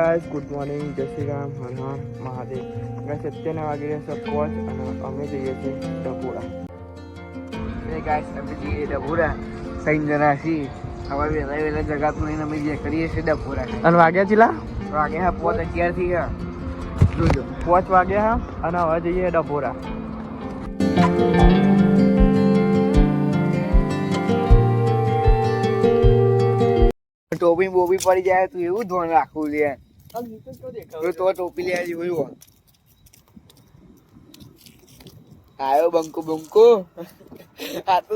Guys good morning જય Shri Ram Har Har Mahadev guys અત્યારના વાગી રહ્યા છે પોચ અને અમે જઈએ છીએ ગાઈસ અમે જઈએ ડભોરા સૈન જણા છીએ સવારે વહેલા વહેલા જગાતું લઈને અમે જે કરીએ છીએ ડભોરા અને વાગ્યા ચીલા? વાગ્યા હા પોત અગિયારથી ગયા જોજો. પોચ વાગ્યા હા અને હવે જઈએ ડપોરા ટોપી બોપી પડી જાય તું એવું ધોન રાખવું લે તો તો ટોપી લે હોય આયો બંકુ બંકુ. આ તો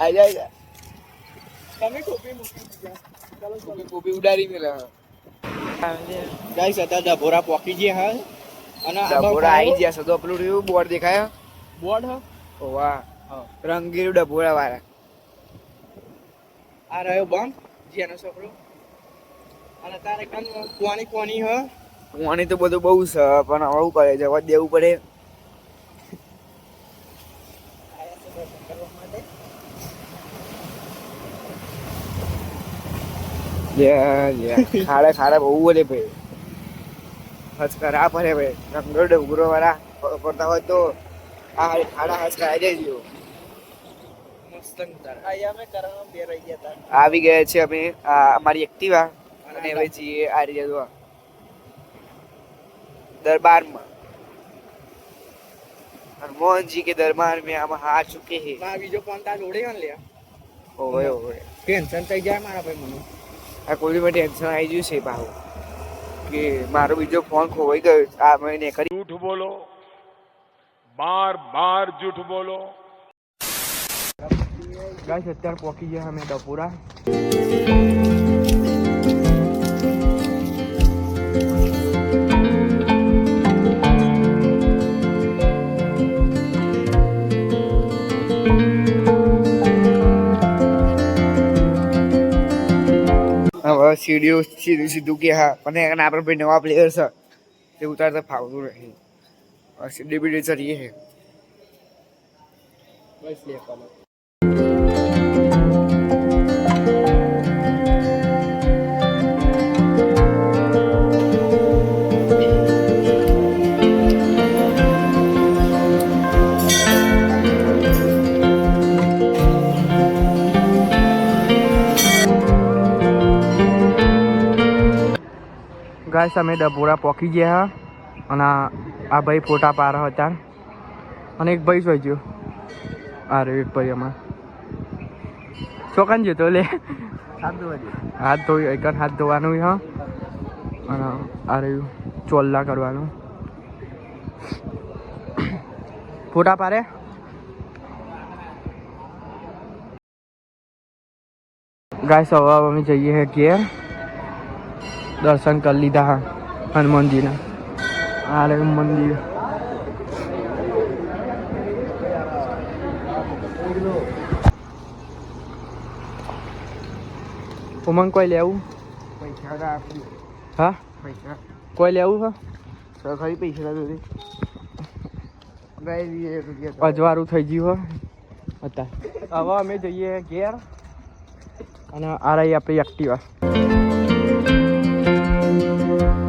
આજા આજા. તમે ટોપી મૂકી ટોપી ઉડાડી મેલા ગાઈસ અત્યારે ડભોરા પોકી ગયા હા. અને ડભોરા આવી ગયા સદો પેલું બોર્ડ દેખાય બોર્ડ હા. વાહ રંગીલું ડભોરા વાળા. આ રહ્યો બમ જેનો છોકરો. અને તારે કાન કુવાની કુવાની હ. કુવાની તો બધું બહુ છે, પણ હવે કરે જવા દેવું પડે. ખાડા ખાડા બહુ ભાઈ હસકરા પડે ભાઈ રંગો ડુંગરો વાળા પડતા હોય તો આ ખાડા હસકરા આવી તા આવી ગયા છે અમે અમારી એક્ટિવા અને હવે જઈએ આ દરબારમાં હનુમાનજી કે દરબાર મેં આમાં હા ચૂકે હે બીજો ફોન તાર જોડે ને લ્યા ઓય ઓય ટેન્શન થઈ જાય મારા ભાઈ મને આ કોઈમાં ટેન્શન આવી ગયું છે ભાવ કે મારો બીજો ફોન ખોવાઈ ગયો આ મેં કરી જૂઠ બોલો બાર બાર જૂઠ બોલો ગાઈસ અત્યારે પોકી ગયા અમે ડપોરા હવે સીડીઓ સીધું સીધું કે હા પણ એના આપણે ભાઈ નવા પ્લેયર છે. તે ઉતારતા ફાવતું રહે સીડી બીડી ચડીએ છે. બસ લે ગાઈસ અમે ડભોરા પોકી ગયા અને આ ભાઈ ફોટા પાર હતા. અને એક ભાઈ જોઈ ગયો. આ રહ્યો એક ભાઈ અમાર. ચોકાન જતો લે. હાથ ધોઈ એક હાથ ધોવાનું હા. અને આ રહ્યું ચોલ્લા કરવાનું. ફોટા પારે ગાય સવાર અમે જઈએ હે ઘેર. દર્શન કરી લીધા હા હનુમાનજીના. આ રહ્યું મંદિર ઉમંગ કોઈ લેવું હા? કોઈ લેવું હા? સરકારી પૈસા દોરી અજવાળું થઈ ગયું હો? અત્યારે. હવે અમે જઈએ ઘેર અને આ રહી આપણી એક્ટિવા. Música